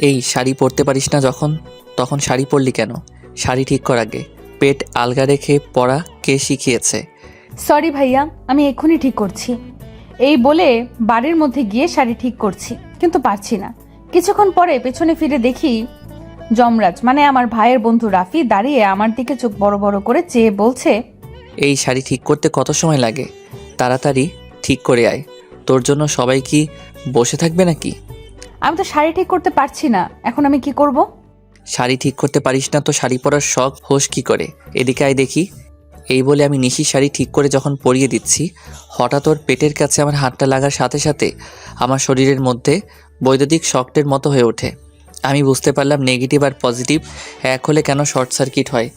এই শাড়ি পরতে পারিস না যখন? তখন শাড়ি পরলি কেন? শাড়ি ঠিক কর আগে। পেট আলগা রেখে পড়া কে শিখিয়েছে? সরি ভাইয়া আমি এক্ষুনি ঠিক করছি। এই বলে বাড়ির মধ্যে গিয়ে শাড়ি ঠিক করছি কিন্তু পারছি না। কিছুক্ষণ পরে পেছনে ফিরে দেখি যমরাজ মানে আমার ভাইয়ের বন্ধু রাফি দাঁড়িয়ে আমার দিকে চোখ বড় বড় করে চেয়ে বলছে এই শাড়ি ঠিক করতে কত সময় লাগে? তাড়াতাড়ি ঠিক করে আয়। তোর জন্য সবাই কি বসে থাকবে নাকি? আমি তো শাড়ি ঠিক করতে পারছি না। এখন আমি কি করব? শাড়ি ঠিক করতে পারিস না তো শাড়ি পরার শখ হোস কি করে? এদিকে আয় দেখি। এই বলে আমি নিশি শাড়ি ঠিক করে যখন পরিয়ে দিচ্ছি হঠাৎ ওর পেটের কাছে আমার হাতটা লাগার সাথে সাথে আমার শরীরের মধ্যে বৈদ্যুতিক শক্টের মতো হয়ে ওঠে। আমি বুঝতে পারলাম নেগেটিভ আর পজিটিভ এক হলে কেন শর্ট সার্কিট হয়।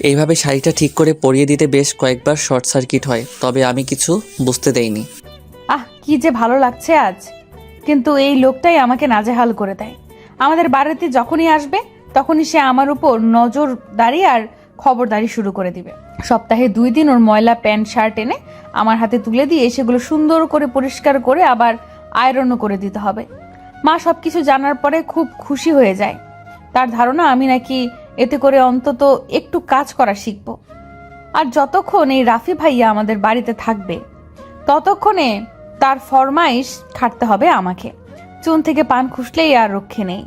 এইভাবে শাড়িটা ঠিক করে পরিয়ে দিতে বেশ কয়েকবার শর্ট সার্কিট হয় তবে আমি কিছু বুঝতে দেইনি। আহ কি যে ভালো লাগছে আজ। কিন্তু এই লোকটাই আমাকে নাজেহাল করে দেয়। আমাদের বাড়িতে যখনই আসবে, তখনই সে আমার উপর নজরদারি আর খবরদারি শুরু করে দিবে। সপ্তাহে দুই দিন ওর ময়লা, প্যান্ট, শার্ট এনে আমার হাতে তুলে দিয়ে সেগুলো সুন্দর করে পরিষ্কার করে আবার আয়রনও করে দিতে হবে। মা সব কিছু জানার পরে খুব খুশি হয়ে যায়। তার ধারণা, আমি নাকি এতে করে অন্তত একটু কাজ করা শিখব। আর যতক্ষণ এই রাফি ভাইয়া আমাদের বাড়িতে থাকবে, ততক্ষণে তার ফরমাইশ খাটতে হবে আমাকে। চুন থেকে পান খুসলেই আর রক্ষে নেই।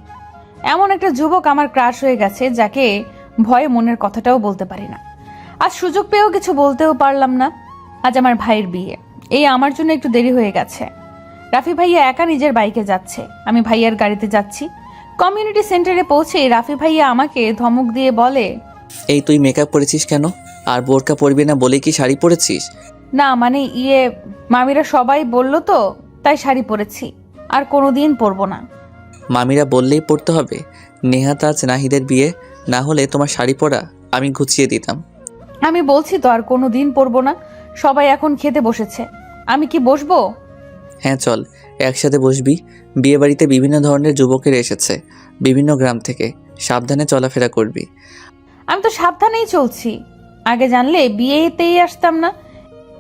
এমন একটা যুবক আমার ক্রাশ হয়ে গেছে যাকে ভয়ে মনের কথাটাও বলতে পারি না। আজ সুযোগ পেয়েও কিছু বলতেও পারলাম না। আজ আমার ভাইয়ের বিয়ে। এই আমার জন্য একটু দেরি হয়ে গেছে। রাফি ভাইয়া একা নিজের বাইকে যাচ্ছে। আমি ভাইয়ার গাড়িতে যাচ্ছি। কমিউনিটি সেন্টারে পৌঁছে রাফি ভাইয়া আমাকে ধমক দিয়ে বলে এই তুই মেকআপ করেছিস কেন? আর বোরকা পরবি না বলে কি শাড়ি পরেছিস? না মানে ইয়ে মামিরা সবাই বলল তো তাই শাড়ি পরেছি আর কোনোদিন পরবো না। মামিরা বললেই পড়তে হবে। নেহাত আজ নাহিদের বিয়ে না হলে তোমার শাড়ি পরা আমি গুছিয়ে দিতাম। আমি বলছি তো আর কোনো দিন পরবো না সবাই এখন খেতে বসেছে। আমি কি বসবো? হ্যাঁ চল একসাথে বসবি। বিয়েবাড়িতে বিভিন্ন ধরনের যুবকের এসেছে বিভিন্ন গ্রাম থেকে। সাবধানে চলাফেরা করবি। আমি তো সাবধানেই চলছি। আগে জানলে বিয়েতেই আসতাম না।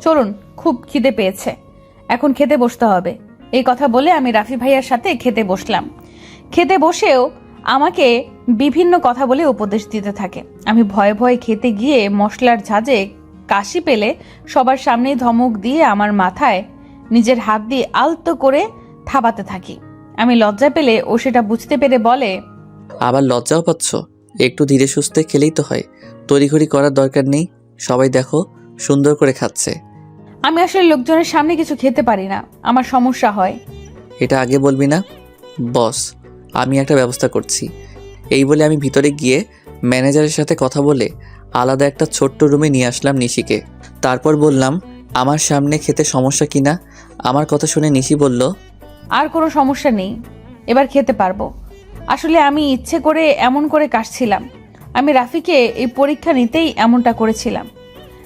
চলুন খুব খিদে পেয়েছে। এখন খেতে বসতে হবে। এই কথা বলে আমি রাফি ভাইয়ার সাথে খেতে বসলাম। খেতে বসেও আমাকে বিভিন্ন কথা বলে উপদেশ দিতে থাকে। আমি ভয়ে ভয়ে খেতে গিয়ে মশলার ঝাঁজে কাশি পেলে সবার সামনেই ধমক দিয়ে আমার মাথায় নিজের হাত দিয়ে আলতো করে থাবাতে থাকি। আমি লজ্জা পেলে ও সেটা বুঝতে পেরে বলে, আবার লজ্জাও পাচ্ছ? একটু ধীরে সুস্থে খেলেই তো হয়। তড়িঘড়ি করার দরকার নেই। সবাই দেখো, সুন্দর করে খাচ্ছে। আমি আসলে লোকজনের সামনে কিছু খেতে পারি না। আমার সমস্যা হয়। এটা আগে বলবি না? বস আমি একটা ব্যবস্থা করছি। এই বলে আমি ভিতরে গিয়ে ম্যানেজারের সাথে কথা বলে আলাদা একটা ছোট্ট রুমে নিয়ে আসলাম নিশিকে। তারপর বললাম আমার সামনে খেতে সমস্যা কিনা আমার কথা শুনে নিশি বলল আর কোনো সমস্যা নেই। এবার খেতে পারব। আসলে আমি ইচ্ছে করে এমন করে কাশছিলাম। আমি রাফিকে এই পরীক্ষা নিতেই এমনটা করেছিলাম।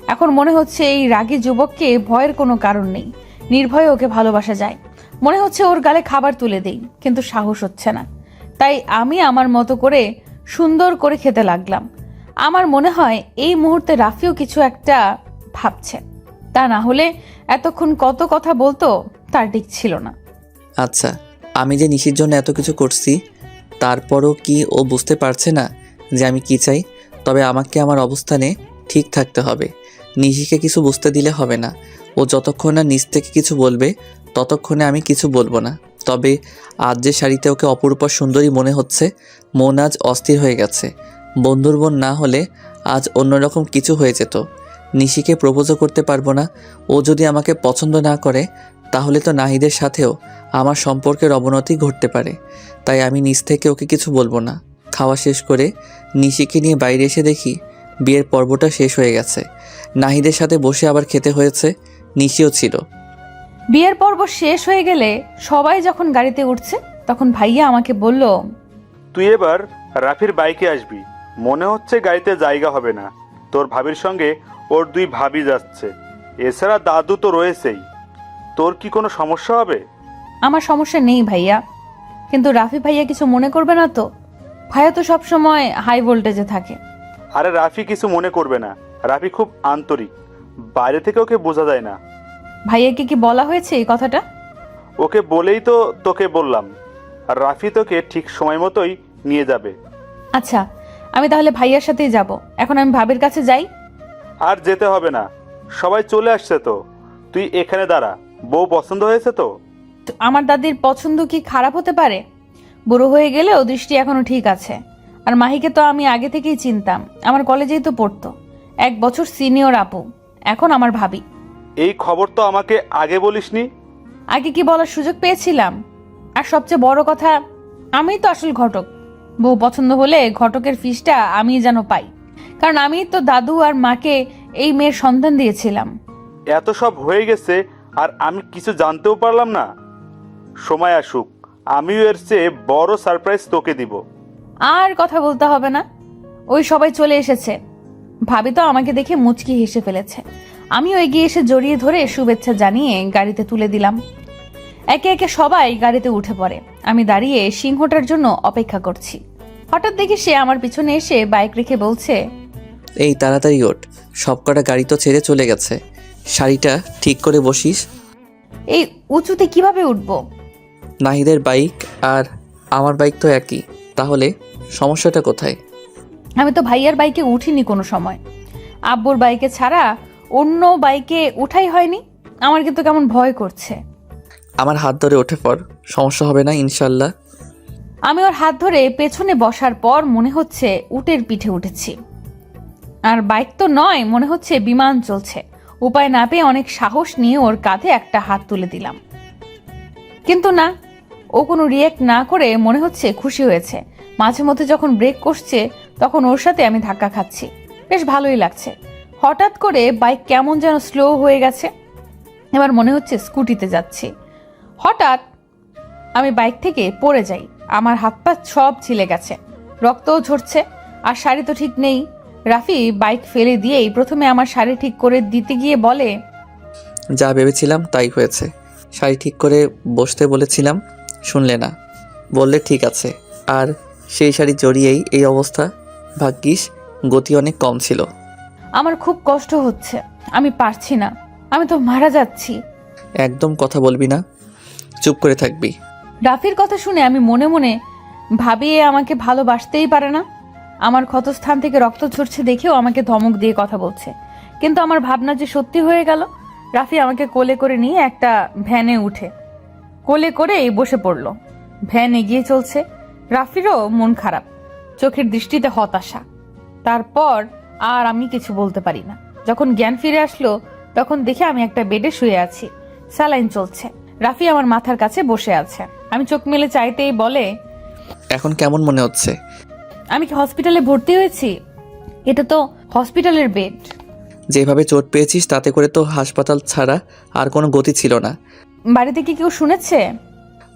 এখন মনে হচ্ছে এই রাগী যুবককে ভয়ের কোনো কারণ নেই। নির্ভয়ে ওকে ভালোবাসা যায়। মনে হচ্ছে ওর গালে খাবার তুলে দেই, কিন্তু সাহস হচ্ছে না। তাই আমি আমার মতো করে সুন্দর করে খেতে লাগলাম। আমার মনে হয় এই মুহূর্তে রাফিও কিছু একটা ভাবছে। তা না হলে এতক্ষণ কত কথা বলতো তার ঠিক ছিল না। আচ্ছা আমি যে নিশির জন্য এত কিছু করছি, তারপরও কি ও বুঝতে পারছে না যে আমি কি চাই? তবে আমাকে আমার অবস্থানে ঠিক থাকতে হবে। নিশিকে কিছু বুঝতে দিলে হবে না। ও যতক্ষণ না নিজ থেকে কিছু বলবে, ততক্ষণে আমি কিছু বলব না। তবে আজ যে শাড়িতে ওকে অপরূপা সুন্দরী মনে হচ্ছে, মন আজ অস্থির হয়ে গেছে। বন্ধুর বোন না হলে আজ অন্যরকম কিছু হয়ে যেত। নিশিকে প্রপোজও করতে পারব না। ও যদি আমাকে পছন্দ না করে, তাহলে তো নাহিদের সাথেও আমার সম্পর্কের অবনতি ঘটতে পারে। তাই আমি নিজ থেকে ওকে কিছু বলব না। খাওয়া শেষ করে নিশিকে নিয়ে বাইরে এসে দেখি, বিয়ের পর্বটা শেষ হয়ে গেছে। নাহিদের সাথে বসে আবার খেতে হয়েছে নিশিও ছিল। বিয়ের পর্ব শেষ হয়ে গেলে সবাই যখন গাড়িতে উঠছে তখন ভাইয়া আমাকে বলল তুই এবার রাফির বাইকে আসবি। মনে হচ্ছে গাড়িতে জায়গা হবে না। তোর ভাবির সঙ্গে ওর দুই ভাবি যাচ্ছে। এছাড়া দাদু তো রয়েছেই। তোর কি কোনো সমস্যা হবে? আমার সমস্যা নেই ভাইয়া। কিন্তু রাফি ভাইয়া কিছু মনে করবে না তো? ভাইয়া তো সব সময় হাই ভোল্টেজে থাকে। আরে রাফি কিছু মনে করবে না। রাফি খুব আন্তরিক। বাইরে থেকে ওকে বোঝা যায় না। ভাইয়াকে কি বলা হয়েছে এই কথাটা? ওকে বলেই তো তোকে বললাম। আর রাফি তোকে ঠিক সময় মতোই নিয়ে যাবে। আচ্ছা আমি তাহলে ভাইয়ার সাথেই যাব। এখন আমি ভাবির কাছে যাই। আর যেতে হবে না। সবাই চলে আসছে তো। তুই এখানে দাঁড়া। বউ পছন্দ হয়েছে তো আমার দাদির পছন্দ কি খারাপ হতে পারে? বুড়ো হয়ে গেলেও দৃষ্টি এখনও ঠিক আছে। আর মাহিকে তো আমি আগে থেকেই চিনতাম। আমার কলেজেই তো পড়তো। এক বছর সিনিয়র আপু এখন আমার ভাবি। এই খবর তো আমাকে আগে বলিসনি? আগে কি বলার সুযোগ পেয়েছিলাম? আর সবচেয়ে বড় কথা আমিই তো আসল ঘটক। বউ পছন্দ হলে ঘটকের ফিসটা আমি যেন পাই। কারণ আমি তো দাদু আর মাকে এই মেয়ের সন্ধান দিয়েছিলাম। এত সব হয়ে গেছে আর আমি কিছু জানতেও পারলাম না। সময় আসুক আমিও এর চেয়ে বড় সারপ্রাইজ তোকে দিব। আর কথা বলতে হবে না। ওই সবাই চলে এসেছে। ভাবি তো আমাকে দেখে মুচকি হেসে ফেলেছে। আমিও এগিয়ে এসে জড়িয়ে ধরে শুভেচ্ছা জানিয়ে গাড়িতে তুলে দিলাম। একে একে সবাই গাড়িতে উঠে পড়ে। আমি দাঁড়িয়ে সিংহটার জন্য অপেক্ষা করছি। হঠাৎ দেখি সে আমার পিছনে এসে বাইক রেখে বলছে এই তাড়াতাড়ি ওঠ। সবকটা গাড়ি তো ছেড়ে চলে গেছে। শাড়িটা ঠিক করে বসিস। এই উঁচুতে কীভাবে উঠবো? নাহিদের বাইক আর আমার বাইক তো একই। তাহলে সমস্যাটা কোথায়? আমি তো ভাইয়ার বাইকে উঠিনি কোনো সময়। আব্বুর বাইকে ছাড়া অন্য বাইকে উঠাই হয়নি। আমার কিন্তু কেমন ভয় করছে। আমার হাত ধরে ওঠে পর সমস্যা হবে না ইনশাল্লাহ। আমি ওর হাত ধরে পেছনে বসার পর মনে হচ্ছে উটের পিঠে উঠেছি। আর বাইক তো নয় মনে হচ্ছে বিমান চলছে। উপায় না পেয়ে অনেক সাহস নিয়ে ওর কাঁধে একটা হাত তুলে দিলাম। কিন্তু না ও কোনো রিয়েক্ট না করে মনে হচ্ছে খুশি হয়েছে। মাঝে মধ্যে যখন ব্রেক করছে তখন ওর সাথে আমি ধাক্কা খাচ্ছি। বেশ ভালোই লাগছে। হঠাৎ করে বাইক কেমন যেন স্লো হয়ে গেছে। এবার মনে হচ্ছে স্কুটিতে যাচ্ছি। হঠাৎ আমি বাইক থেকে পড়ে যাই। আমার হাত পা সব ছিলে গেছে। রক্তও ঝরছে, আর শাড়ি তো ঠিক নেই। রাফি বাইক ফেলে দিয়েই প্রথমে আমার শাড়ি ঠিক করে দিতে গিয়ে বলে, যা ভেবেছিলাম তাই হয়েছে। শাড়ি ঠিক করে বসতে বলেছিলাম, শুনলে না। বললে ঠিক আছে। আর সেই শাড়ি জড়িয়েই এই অবস্থা। ভাগ্যিস গতি অনেক কম ছিল। আমার খুব কষ্ট হচ্ছে। আমি পারছি না। আমি তো মারা যাচ্ছি। একদম কথা বলবি না। চুপ করে থাকবি। রাফির কথা শুনে আমি মনে মনে ভাবিয়ে আমাকে ভালোবাসতেই পারে না। আমার ক্ষতস্থান থেকে রক্ত ঝরছে দেখেও আমাকে ধমক দিয়ে কথা বলছে। কিন্তু আমার ভাবনা যে সত্যি হয়ে গেল রাফি আমাকে কোলে করে নিয়ে একটা ভ্যানে উঠে। কোলে করে বসে পড়ল। ভ্যান এগিয়ে চলছে। রাফিরও মন খারাপ চোখের দৃষ্টিতে হতাশা। তারপর আর আমি কিছু বলতে পারি না। যখন জ্ঞান ফিরে আসলো তখন দেখে আমি একটা বেডে শুয়ে আছি। স্যালাইন চলছে। রাফি আমার মাথার কাছে বসে আছে। আমি চোখ মেলে চাইতেই বলে এখন কেমন মনে হচ্ছে? আমি কি হসপিটালে ভর্তি হয়েছি? এটা তো হসপিটালের বেড। যেভাবে চোট পেয়েছিস তাতে করে তো হাসপাতাল ছাড়া আর কোনো গতি ছিল না। বাড়িতে কি কেউ শুনেছে?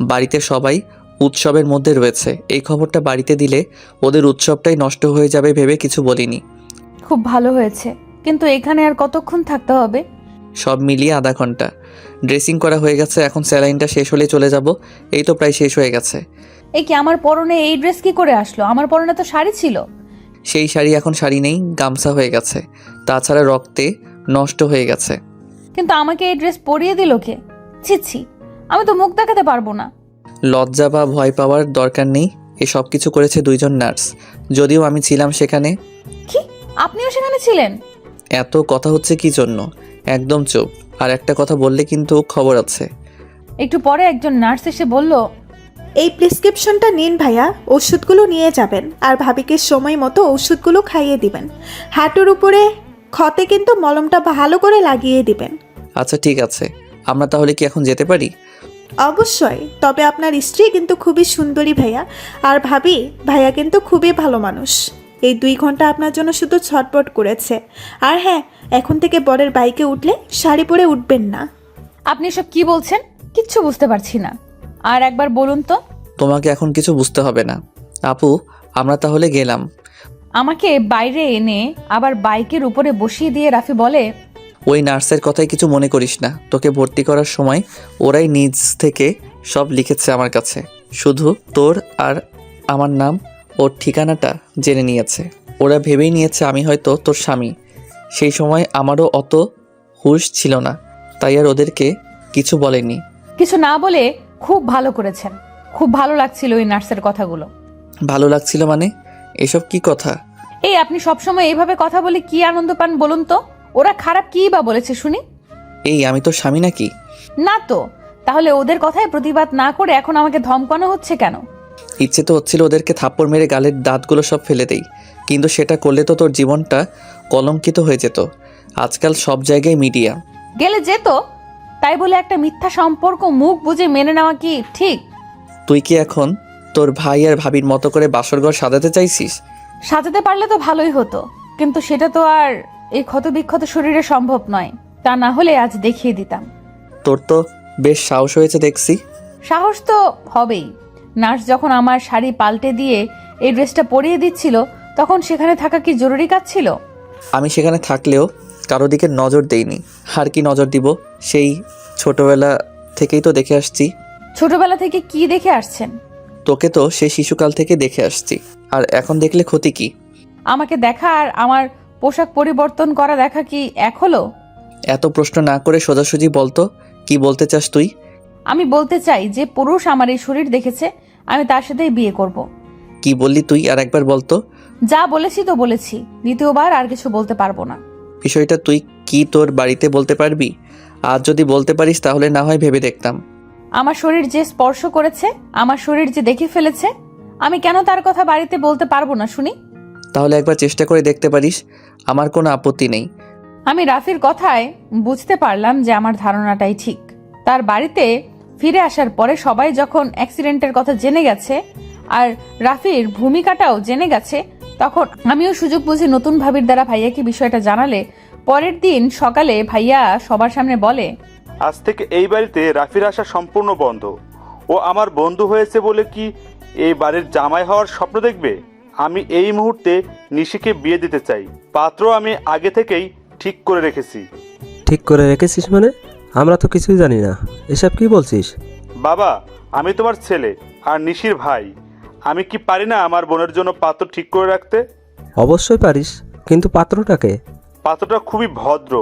বাড়িতে সবাই উৎসবের মধ্যে রয়েছে। এই খবরটা বাড়িতে দিলে ওদের উৎসবটাই নষ্ট হয়ে যাবে ভেবে কিছু বলিনি। খুব ভালো হয়েছে। কিন্তু এখানে আর কতক্ষণ থাকতে হবে? সব মিলিয়ে আধা ঘণ্টা। ড্রেসিং করা হয়ে গেছে এখন স্যালাইনটা শেষ হলে চলে যাব। এই তো প্রায় শেষ হয়ে গেছে। এই কি আমার পরনে এই ড্রেস কি করে আসলো? আমার পরনে তো শাড়ি ছিল। সেই শাড়ি এখন শাড়ি নেই গামছা হয়ে গেছে। তাছাড়া রক্তে নষ্ট হয়ে গেছে। কিন্তু আমাকে এই ড্রেস পরিয়ে দিল কে? ছিচ্ছি আমি তো মুখ দেখাতে পারব না। লজ্জা বা ভয় পাওয়ার দরকার নেই এ সব কিছু করেছে দুইজন নার্স। যদিও আমি ছিলাম সেখানে। কি? আপনিও সেখানে ছিলেন? এত কথা হচ্ছে কি জন্য? একদম চুপ। আর একটা কথা বললে কিন্তু খবর আছে। একটু পরে একজন নার্স এসে বলল এই প্রেসক্রিপশনটা নিন ভাইয়া ওষুধগুলো নিয়ে যাবেন। আর ভাবিকে সময় মতো ওষুধগুলো খাইয়ে দিবেন। হাঁটুর উপরে ক্ষতে কিন্তু মলমটা ভালো করে লাগিয়ে দিবেন। আচ্ছা ঠিক আছে। আমরা তাহলে কি এখন যেতে পারি? অবশ্যই তবে আপনার স্ত্রী কিন্তু খুবই সুন্দরী ভাইয়া। আর ভাবি ভাইয়া কিন্তু খুবই ভালো মানুষ। এই দুই ঘণ্টা আপনার জন্য শুধু ছটপট করেছে। আর হ্যাঁ এখন থেকে বরের বাইকে উঠলে শাড়ি পরে উঠবেন না। আপনি এসব কি বলছেন? কিচ্ছু বুঝতে পারছি না। আর একবার বলুন তো। তোমাকে এখন কিছু বুঝতে হবে না। আপু আমরা তাহলে গেলাম। আমাকে বাইরে এনে আবার বাইকের উপরে বসিয়ে দিয়ে রাফি বলে ওই নার্সের কথাই কিছু মনে করিস না। তোকে ভর্তি করার সময় ওরাই নিজ থেকে সব লিখেছে আমার কাছে। শুধু তোর আর আমার নাম ওর ঠিকানাটা জেনে নিয়েছে। ওরা ভেবেই নিয়েছে আমি হয়তো তোর স্বামী। সেই সময় আমারও অত হুশ ছিল না। তাই আর ওদেরকে কিছু বলেনি। কিছু না বলে খুব ভালো করেছেন। খুব ভালো লাগছিল ওই নার্সের কথাগুলো। ভালো লাগছিল মানে? এসব কি কথা? এই আপনি সবসময় এইভাবে কথা বলে কি আনন্দ পান বলুন তো? ওরা খারাপ কী বা বলেছে শুনি? এই আমি তো স্বামী নাকি? না তো তাহলে ওদের কথায় প্রতিবাদ না করে এখন আমাকে ধমকানো হচ্ছে কেন? ইচ্ছে তো হচ্ছিল ওদেরকে থাপ্পড় মেরে গালের দাঁতগুলো সব ফেলে দেই কিন্তু সেটা করলে তো তোর জীবনটা কলঙ্কিত হয়ে যেত। আজকাল সব জায়গায় মিডিয়া। গেলে যেত তাই বলে একটা মিথ্যা সম্পর্ক মুখ বুঝে মেনে নেওয়া কি ঠিক? তুই কি এখন তোর ভাই আর ভাবির মতো করে বাসরঘর সাজাতে চাইছিস? সাজাতে পারলে তো ভালোই হতো কিন্তু সেটা তো আর এই ক্ষতবিক্ষত শরীরে সম্ভব নয়। তা না হলে আজ দেখিয়ে দিতাম। তোর তো বেশ সাহস হয়েছে দেখছি। সাহস তো হবেই। নার্স যখন আমার শাড়ি পাল্টে দিয়ে এই ড্রেসটা পরিয়ে দিচ্ছিল তখন সেখানে থাকা কি জরুরি কাজ ছিল? আমি সেখানে থাকলেও কারও দিকে নজর দেইনি। আর কি নজর দিব? সেই ছোটবেলা থেকেই তো দেখে আসছি। ছোটবেলা থেকে কি দেখে আসছেন? তোকে তো সেই শিশুকাল থেকে দেখে আসছি। আর এখন দেখলে ক্ষতি কি? আমাকে দেখা আর আমার পোশাক পরিবর্তন করা দেখা কি এক হলো? এত প্রশ্ন না করে সোজাসুজি বলতো কি বলতে চাস তুই? আমি বলতে চাই যে পুরুষ আমার এই শরীর দেখেছে আমি তার সাথেই বিয়ে করব। কি বললি তুই আর একবার বলতো? যা বলেছি তো বলেছি দ্বিতীয়বার আর কিছু বলতে পারব না। বিষয়টা তুই কি তোর বাড়িতে বলতে পারবি? আর যদি বলতে পারিস তাহলে না হয় ভেবে দেখতাম। আমার শরীর যে স্পর্শ করেছে আমার শরীর যে দেখে ফেলেছে আমি কেন তার কথা বাড়িতে বলতে পারব না শুনি? তাহলে একবার চেষ্টা করে দেখতে পারিস আমার কোনো আপত্তি নেই। আমি রাফির কথায় বুঝতে পারলাম যে আমার ধারণাটাই ঠিক। তার বাড়িতে ফিরে আসার পরে সবাই যখন অ্যাক্সিডেন্টের কথা জেনে গেছে আর রাফির ভূমিকাটাও জেনে গেছে তখন আমিও সুযোগ বুঝে নতুন ভাবির দ্বারা ভাইয়াকে বিষয়টা জানালে পরের দিন সকালে ভাইয়া সবার সামনে বলে আজ থেকে এই বাড়িতে রাফির আসা সম্পূর্ণ বন্ধ। ও আমার বন্ধু হয়েছে বলে কি এই বাড়ির জামাই হওয়ার স্বপ্ন দেখবে? আমি এই মুহূর্তে নিশিকে বিয়ে দিতে চাই। পাত্র আমি আগে থেকেই ঠিক করে রেখেছি। ঠিক করে রেখেছিস মানে? আমরা তো কিছুই জানি না। এসব কি বলছিস? বাবা আমি তোমার ছেলে আর নিশির ভাই। আমি কি পারি না আমার বোনের জন্য পাত্র ঠিক করে রাখতে? অবশ্যই পারিস কিন্তু পাত্রটাকে পাত্রটা খুবই ভদ্র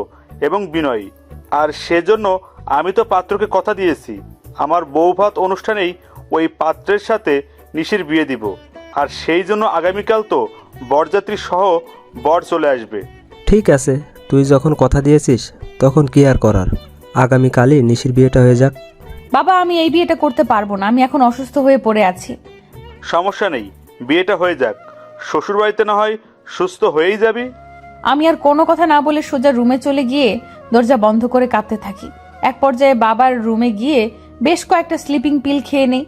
এবং বিনয়ী। আর সেজন্য আমি তো পাত্রকে কথা দিয়েছি। আমার বৌভাত অনুষ্ঠানেই ওই পাত্রের সাথে নিশির বিয়ে দিব। আর সেই জন্য আগামীকাল তো বরযাত্রী সহ বর চলে আসবে। ঠিক আছে তুই যখন কথা দিয়েছিস তখন কি আর করার? আগামীকালই নিশির বিয়েটা হয়ে যাক। বাবা আমি এই বিয়েটা করতে পারব না আমি এখন অসুস্থ হয়ে পড়ে আছি। সমস্যা নেই বিয়েটা হয়ে যাক। শ্বশুরবাড়িতে না হয় সুস্থ হয়েই যাবি। আমি আর কোনো কথা না বলে সোজা রুমে চলে গিয়ে দরজা বন্ধ করে কাঁদতে থাকি। এক পর্যায়ে বাবার রুমে গিয়ে বেশ কয়েকটা স্লিপিং পিল খেয়ে নেই।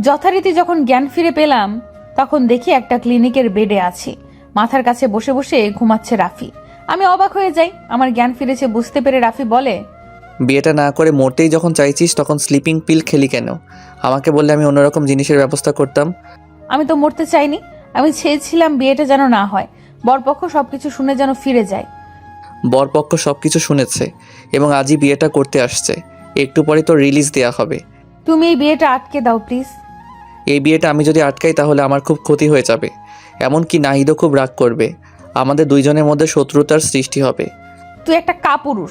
যথারীতি যখন জ্ঞান ফিরে পেলাম তখন দেখি একটা ক্লিনিকের বেডে আছি। মাথার কাছে বসে বসে ঘুমাচ্ছে রাফি। আমি অবাক হয়ে যাই আমার জ্ঞান ফিরেছে বুঝতে পেরে রাফি বলে বিয়েটা না করে মরতেই যখন চাইছিস তখন স্লিপিং পিল খেলি কেন? আমাকে বললে আমি অন্যরকম জিনিসের ব্যবস্থা করতাম। আমি তো মরতে চাইনি। আমি চেয়েছিলাম বিয়েটা যেন না হয়। বরপক্ষ সবকিছু শুনে যেন ফিরে যায়। বরপক্ষ সব কিছু শুনেছে এবং আজই বিয়েটা করতে আসছে। একটু পরে তো রিলিজ দেওয়া হবে। তুমি এই বিয়েটা আটকে দাও প্লিজ এই বিয়েটা আমি যদি আটকাই তাহলে আমার খুব ক্ষতি হয়ে যাবে। এমনকি নাহিদও খুব রাগ করবে। আমাদের দুইজনের মধ্যে শত্রুতার সৃষ্টি হবে। তুই একটা কাপুরুষ।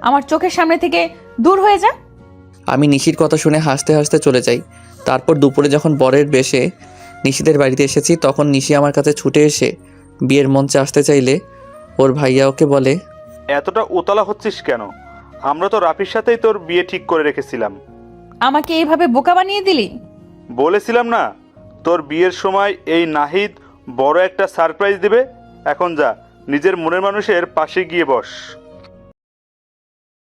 আমার চোখের সামনে থেকে দূর হয়ে যা। আমি নিশির কথা শুনে হাসতে হাসতে চলে যাই। তারপর দুপুরে যখন বরের বেশে নিশিদের বাড়িতে এসেছি তখন নিশি আমার কাছে ছুটে এসে বিয়ের মঞ্চে আসতে চাইলে ওর ভাইয়া ওকে বলে এতটা উতলা হচ্ছিস কেন? আমরা তো রাফির সাথেই তোর বিয়ে ঠিক করে রেখেছিলাম। আমাকে এইভাবে বোকা বানিয়ে দিলি? বলেছিলাম না, তোর বিয়ের সময় এই নাহিদ বড় একটা সারপ্রাইজ দেবে? এখন যা, নিজের মনের মানুষের পাশে গিয়ে বস।